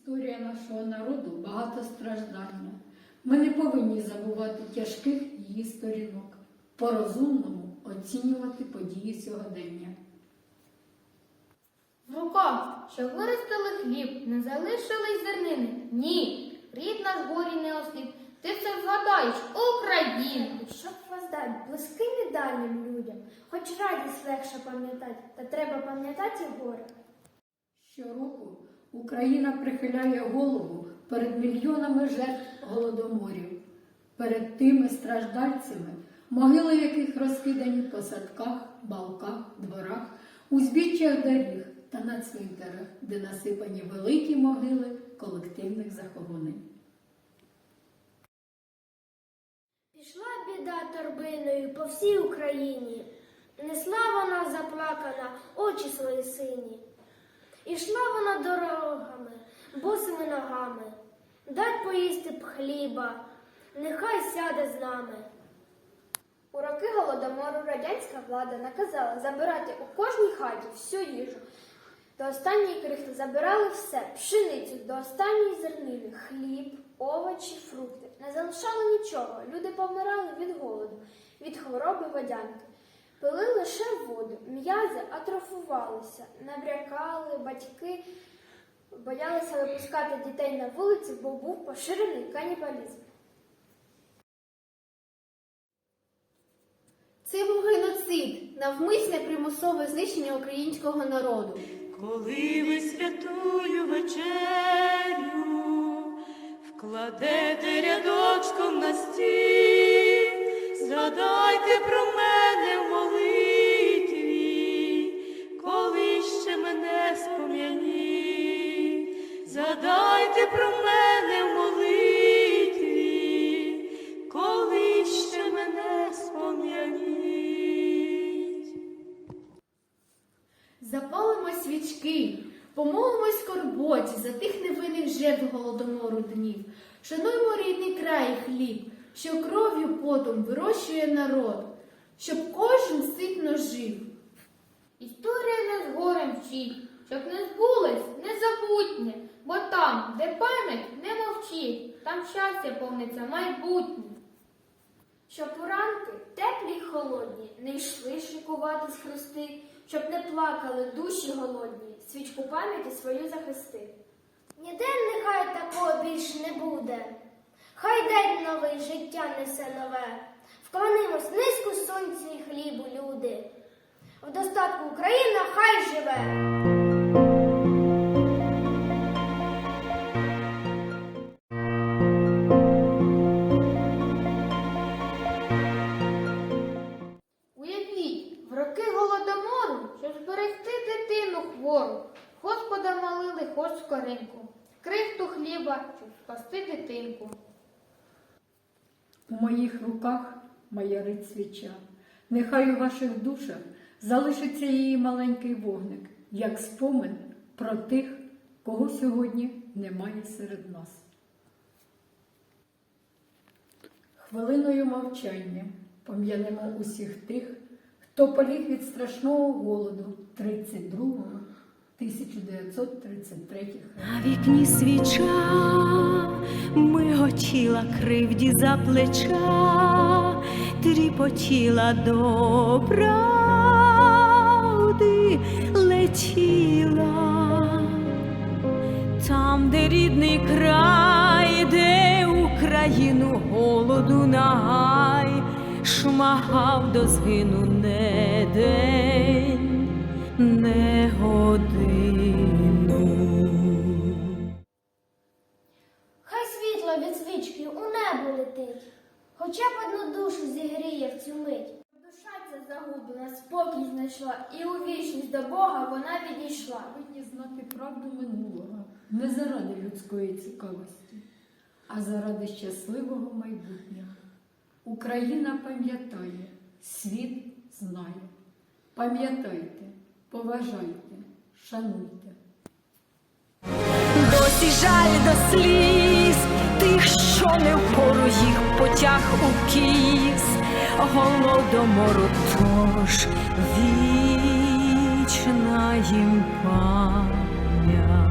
Історія нашого народу багатостраждальна. Ми не повинні забувати тяжких її сторінок, по-розумному оцінювати події сьогодення. Мука, що виростили хліб, не залишились зернини. Ні, рід наш горі не осліп. Ти все згадаєш, Україну. Щоб воздать близьким і дальнім людям, хоч радість легше пам'ятати, та треба пам'ятати і горе. Щороку Україна прихиляє голову перед мільйонами жертв голодоморів, перед тими страждальцями, могили яких розкидані по садках, балках, дворах, узбіччях доріг та на цвинтарах, де насипані великі могили колективних захоронень. Пішла біда торбиною по всій Україні. Несла вона заплакана очі свої сині. Ішла вона дорогами, босими ногами. Дай поїсти б хліба, нехай сяде з нами. У роки голодомору радянська влада наказала забирати у кожній хаті всю їжу. До останньої крихти забирали все, пшеницю, до останньої зернини, хліб, овочі, фрукти. Не залишали нічого. Люди помирали від голоду, від хвороби водянки. Пили лише воду, м'язи атрофувалися, набрякали, батьки боялися випускати дітей на вулиці, бо був поширений канібалізм. Це був геноцид, навмисне примусове знищення українського народу. Коли ви святую вечерю вкладете рядочком про мене в молитві, коли ще мене спом'яніть. Запалимо свічки, помолимось скорботі за тих невинних жертв голодомору днів. Шануймо рідний край і хліб, що кров'ю потом вирощує народ, щоб кожен ситно жив. Історія нас горем вчить, щоб не збулось незабутнє, бо там, де пам'ять не мовчить, там щастя повниться майбутнє. Щоб уранки теплі й холодні, не йшли шикувати з хрести, щоб не плакали душі голодні, свічку пам'яті свою захисти. Ніде нехай такого більше не буде. Хай день новий життя несе нове. Вклонимось низьку сонцю і хлібу, люди. В достатку Україна хай живе. Хоч скоринку, крихту хліба, щоб спасти дитинку. У моїх руках маярить свіча. Нехай у ваших душах залишиться її маленький вогник, як спомин про тих, кого сьогодні немає серед нас. Хвилиною мовчання пом'янемо усіх тих, хто поліг від страшного голоду 32-го 1933 років. На вікні свіча миготіла кривді за плеча, тріпотіла до правди летіла. Там, де рідний край, де Україну голоду нагай, шмагав до згину не день, не годину. Хай світло від свічки у небо летить, хоча б одну душу зігріє в цю мить. Душа ця загублена, спокій знайшла, і у вічність до Бога вона відійшла. Повинні знати правду минулого не заради людської цікавості, а заради щасливого майбутнього. Україна пам'ятає, світ знає. Пам'ятайте, поважайте, шануйте. Досі жаль до сліз тих, що не впору їх потяг у кіс, голодомору тож вічна їм пам'ять.